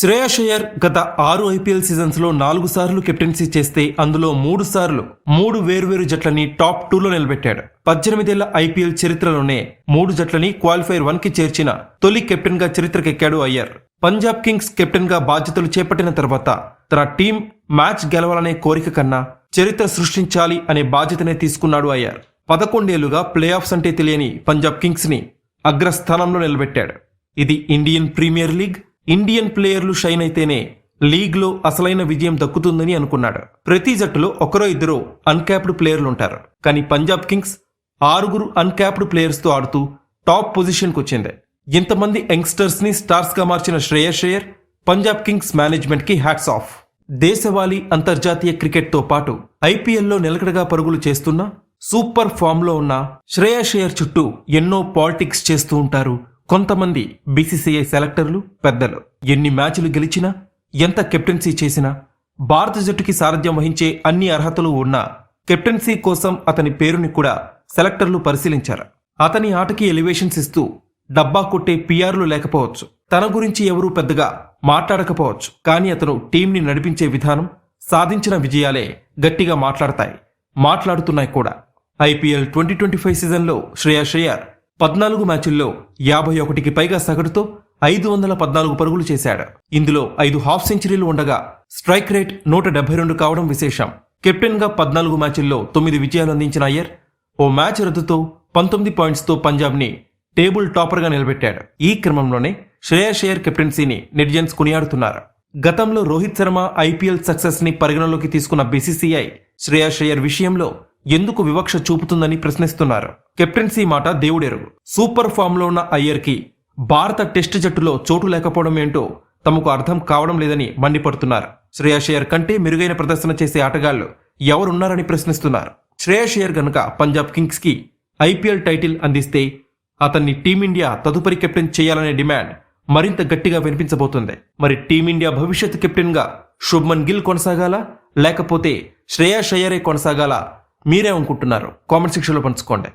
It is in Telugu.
శ్రేయస్ అయ్యర్ గత ఆరు ఐపీఎల్ సీజన్స్లో నాలుగు సార్లు కెప్టెన్సీ చేస్తే అందులో మూడు సార్లు మూడు వేర్వేరు జట్లని టాప్ టూలో నిలబెట్టాడు. పద్దెనిమిదేళ్ళ ఐపీఎల్ చరిత్రలోనే మూడు జట్లని క్వాలిఫైర్ వన్కి చేర్చిన తొలి కెప్టెన్గా చరిత్రకెక్కాడు అయ్యర్. పంజాబ్ కింగ్స్ కెప్టెన్గా బాధ్యతలు చేపట్టిన తర్వాత తన టీం మ్యాచ్ గెలవాలనే కోరిక కన్నా చరిత్ర సృష్టించాలి అనే బాధ్యతనే తీసుకున్నాడు అయ్యర్. పదకొండేళ్ళుగా ప్లే ఆఫ్స్ అంటే తెలియని పంజాబ్ కింగ్స్ని అగ్రస్థానంలో నిలబెట్టాడు. ఇది ఇండియన్ ప్రీమియర్ లీగ్ ఇండియన్ ప్లేయర్లు షైన్ అయితేనే లీగ్లో అసలైన విజయం దక్కుతుందని అనుకున్నాడు. ప్రతి జట్టులో ఒకరో ఇద్దరు అన్క్యాప్డ్ ప్లేయర్లు ఉంటారు కానీ పంజాబ్ కింగ్స్ ఆరుగురు అన్క్యాప్డ్ ప్లేయర్స్తో ఆడుతూ టాప్ పొజిషన్కి వచ్చింది. ఇంతమంది యంగ్స్టర్స్ని స్టార్స్గా మార్చిన శ్రేయస్ అయ్యర్ పంజాబ్ కింగ్స్ మేనేజ్మెంట్కి హ్యాట్స్ ఆఫ్. దేశవాళీ అంతర్జాతీయ క్రికెట్తో పాటు ఐపీఎల్లో నిలకడగా పరుగులు చేస్తున్న సూపర్ ఫామ్లో ఉన్న శ్రేయస్ అయ్యర్ చుట్టూ ఎన్నో పాలిటిక్స్ చేస్తూ ఉంటారు. కొంతమంది బీసీసీఐ సెలెక్టర్లు పెద్దలు. ఎన్ని మ్యాచ్లు గెలిచినా ఎంత కెప్టెన్సీ చేసినా భారత జట్టుకి సారథ్యం వహించే అన్ని అర్హతలు ఉన్నా కెప్టెన్సీ కోసం అతని పేరుని కూడా సెలెక్టర్లు పరిశీలించారు. అతని ఆటకి ఎలివేషన్స్ ఇస్తూ డబ్బా కొట్టే పిఆర్లు లేకపోవచ్చు. తన గురించి ఎవరూ పెద్దగా మాట్లాడకపోవచ్చు. కానీ అతను టీంని నడిపించే విధానం సాధించిన విజయాలే గట్టిగా మాట్లాడతాయి. మాట్లాడుతున్నాయి కూడా. ఐపీఎల్ ట్వంటీ ట్వంటీ ఫైవ్ సీజన్లో శ్రేయా శ్రేయర్ పద్నాలుగు మ్యాచుల్లో యాభై ఒకటికి పైగా సగటుతో ఐదు వందల పద్నాలుగు పరుగులు చేశాడు. ఇందులో ఐదు హాఫ్ సెంచరీలు ఉండగా స్ట్రైక్ రేట్ నూట డెబ్బై రెండు కావడం విశేషం. కెప్టెన్గా పద్నాలుగు మ్యాచుల్లో తొమ్మిది విజయాలు అందించిన అయ్యర్ ఓ మ్యాచ్ రద్దుతో పంతొమ్మిది పాయింట్స్తో పంజాబ్ని టేబుల్ టాపర్గా నిలబెట్టాడు. ఈ క్రమంలోనే శ్రేయస్ అయ్యర్ కెప్టెన్సీని నెటిజన్స్ కొనియాడుతున్నారు. గతంలో రోహిత్ శర్మ ఐపీఎల్ సక్సెస్ని పరిగణలోకి తీసుకున్న బీసీసీఐ శ్రేయస్ అయ్యర్ విషయంలో ఎందుకు వివక్ష చూపుతుందని ప్రశ్నిస్తున్నారు. కెప్టెన్సీ మాట దేవుడెరుగు. సూపర్ ఫామ్లో ఉన్న అయ్యర్కి భారత టెస్ట్ జట్టులో చోటు లేకపోవడం ఏంటో తమకు అర్థం కావడం లేదని మండిపడుతున్నారు. శ్రేయస్ కంటే మెరుగైన ప్రదర్శన చేసే ఆటగాళ్ళు ఎవరున్నారని ప్రశ్నిస్తున్నారు. శ్రేయస్ గనుక పంజాబ్ కింగ్స్కి ఐపీఎల్ టైటిల్ అందిస్తే అతన్ని టీమిండియా తదుపరి కెప్టెన్ చేయాలనే డిమాండ్ మరింత గట్టిగా వినిపించబోతుంది. మరి టీమిండియా భవిష్యత్ కెప్టెన్గా శుభ్మన్ గిల్ కొనసాగాలా? లేకపోతే శ్రేయాషయ్యరే అయ్యరే కొనసాగాలా? మీరేమనుకుంటున్నారు కామెంట్ సెక్షన్లో పంచుకోండి.